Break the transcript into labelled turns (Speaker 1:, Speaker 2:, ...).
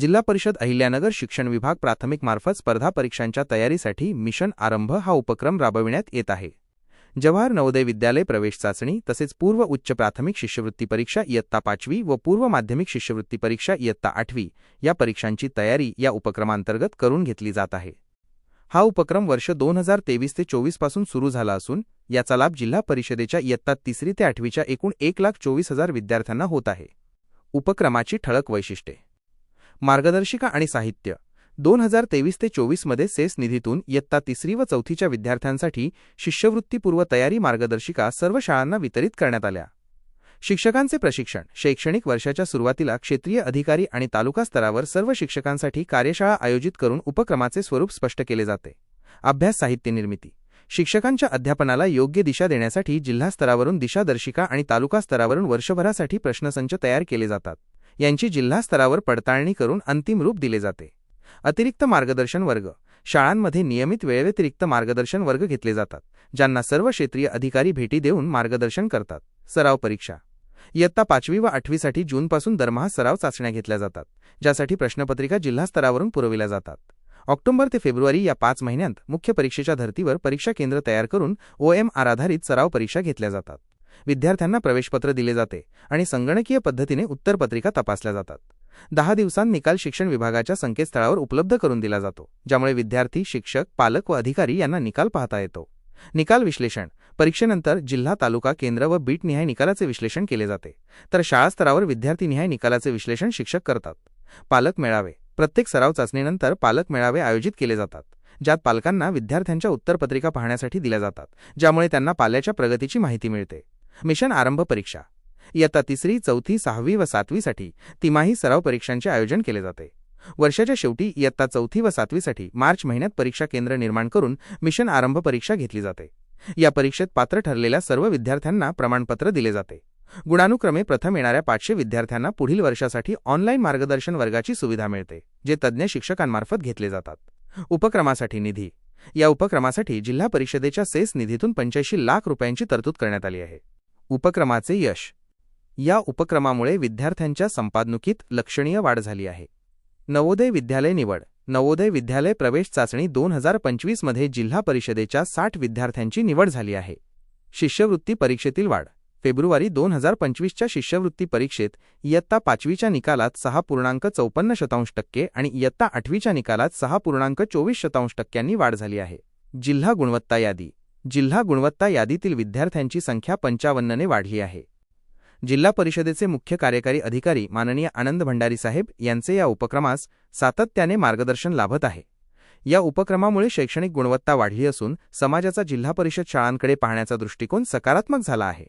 Speaker 1: जिल्हा परिषद अहिल्यानगर शिक्षण विभाग प्राथमिक मार्फत स्पर्धा परीक्षांच्या तयारीसाठी मिशन आरंभ हा उपक्रम राबविण्यात येत आहे. जवाहर नवोदय विद्यालय प्रवेश चाचणी तसेच पूर्व उच्च प्राथमिक शिष्यवृत्ती परीक्षा इयत्ता पाचवी व पूर्व माध्यमिक शिष्यवृत्ती परीक्षा इयत्ता आठवी या परीक्षांची तयारी या उपक्रमांतर्गत करून घेतली जात आहे. हा उपक्रम वर्ष दोन हजार तेवीस ते चोवीसपासून सुरू झाला असून याचा लाभ जिल्हा परिषदेच्या इयत्ता तिसरी ते आठवीच्या एकूण एक लाख चोवीस हजार विद्यार्थ्यांना होत आहे. उपक्रमाची ठळक वैशिष्ट्ये मार्गदर्शिका आणि साहित्य. दोन हजार तेवीस ते चोवीसमध्ये सेस निधीतून इयत्ता तिसरी व चौथीच्या विद्यार्थ्यांसाठी शिष्यवृत्तीपूर्व तयारी मार्गदर्शिका सर्व शाळांना वितरित करण्यात आल्या. शिक्षकांचे प्रशिक्षण शैक्षणिक वर्षाच्या सुरुवातीला क्षेत्रीय अधिकारी आणि तालुका स्तरावर सर्व शिक्षकांसाठी कार्यशाळा आयोजित करून उपक्रमाचे स्वरूप स्पष्ट केले जाते. अभ्यास साहित्य निर्मिती. शिक्षकांच्या अध्यापनाला योग्य दिशा देण्यासाठी जिल्हा स्तरावरून दिशादर्शिका आणि तालुका स्तरावरून वर्षभरासाठी प्रश्नसंच तयार केले जातात. यांची जिल्हा स्तरावर पडताळणी करून अंतिम रूप दिले जाते. अतिरिक्त मार्गदर्शन वर्ग. शाळांमध्ये नियमित वेळेव्यतिरिक्त मार्गदर्शन वर्ग घेतले जातात ज्यांना सर्व क्षेत्रीय अधिकारी भेटी देऊन मार्गदर्शन करतात. सराव परीक्षा. इयत्ता पाचवी व आठवीसाठी जूनपासून दरमहा सराव चाचण्या घेतल्या जातात ज्यासाठी प्रश्नपत्रिका जिल्हा स्तरावरून पुरविल्या जातात. ऑक्टोबर ते फेब्रुवारी या पाच महिन्यांत मुख्य परीक्षेच्या धर्तीवर परीक्षा केंद्र तयार करून ओएमआर आधारित सराव परीक्षा घेतल्या जातात. विद्यार्थ्यांना प्रवेशपत्र दिले जाते आणि संगणकीय पद्धतीने उत्तरपत्रिका तपासल्या जातात. दहा दिवसांत निकाल शिक्षण विभागाच्या संकेतस्थळावर उपलब्ध करून दिला जातो ज्यामुळे विद्यार्थी शिक्षक पालक व अधिकारी यांना निकाल पाहता येतो. निकाल विश्लेषण परीक्षेनंतर जिल्हा तालुका केंद्र व बीटनिहाय निकालाचे विश्लेषण केले जाते. तर शाळा स्तरावर विद्यार्थीनिहाय निकालाचे विश्लेषण शिक्षक करतात. पालक मेळावे प्रत्येक सराव चाचणीनंतर पालक मेळावे आयोजित केले जातात ज्यात पालकांना विद्यार्थ्यांच्या उत्तरपत्रिका पाहण्यासाठी दिल्या जातात ज्यामुळे त्यांना पाल्याच्या प्रगतीची माहिती मिळते. मिशन आरंभ परीक्षा. इयत्ता तिसरी चौथी सहावी व सातवीसाठी तिमाही सराव परीक्षांचे आयोजन केले जाते. वर्षाच्या शेवटी इयत्ता चौथी व सातवीसाठी मार्च महिन्यात परीक्षा केंद्र निर्माण करून मिशन आरंभ परीक्षा घेतली जाते. या परीक्षेत पात्र ठरलेल्या सर्व विद्यार्थ्यांना प्रमाणपत्र दिले जाते. गुणानुक्रमे प्रथम येणाऱ्या पाचशे विद्यार्थ्यांना पुढील वर्षासाठी ऑनलाईन मार्गदर्शन वर्गाची सुविधा मिळते जे तज्ज्ञ शिक्षकांमार्फत घेतले जातात. उपक्रमासाठी निधी. या उपक्रमासाठी जिल्हा परिषदेच्या सेस निधीतून पंच्याऐंशी लाख रुपयांची तरतूद करण्यात आली आहे. उपक्रमाचे यश. या उपक्रमामुळे विद्यार्थ्यांच्या संपादनुकीत लक्षणीय वाढ झाली आहे. नवोदय विद्यालय निवड. नवोदय विद्यालय प्रवेश चाचणी दोन हजार पंचवीसमध्ये जिल्हा परिषदेच्या साठ विद्यार्थ्यांची निवड झाली आहे. शिष्यवृत्ती परीक्षेतील वाढ. फेब्रुवारी दोन हजार पंचवीसच्या शिष्यवृत्ती परीक्षेत इयत्ता पाचवीच्या निकालात सहा पूर्णांक चौपन्न शतांश टक्के आणि इयत्ता आठवीच्या निकालात सहा पूर्णांक चोवीस शतांश टक्क्यांनी वाढ झाली आहे. जिल्हा गुणवत्ता यादी. जिल्हा गुणवत्ता यादीतील विद्यार्थ्यांची संख्या पंचावन्नने वाढली आहे. जिल्हा परिषदेचे मुख्य कार्यकारी अधिकारी माननीय आनंद भंडारी साहेब यांचे या उपक्रमास सातत्याने मार्गदर्शन लाभत आहे. या उपक्रमामुळे शैक्षणिक गुणवत्ता वाढली असून समाजाचा जिल्हा परिषद शाळांकडे पाहण्याचा दृष्टिकोन सकारात्मक झाला आहे.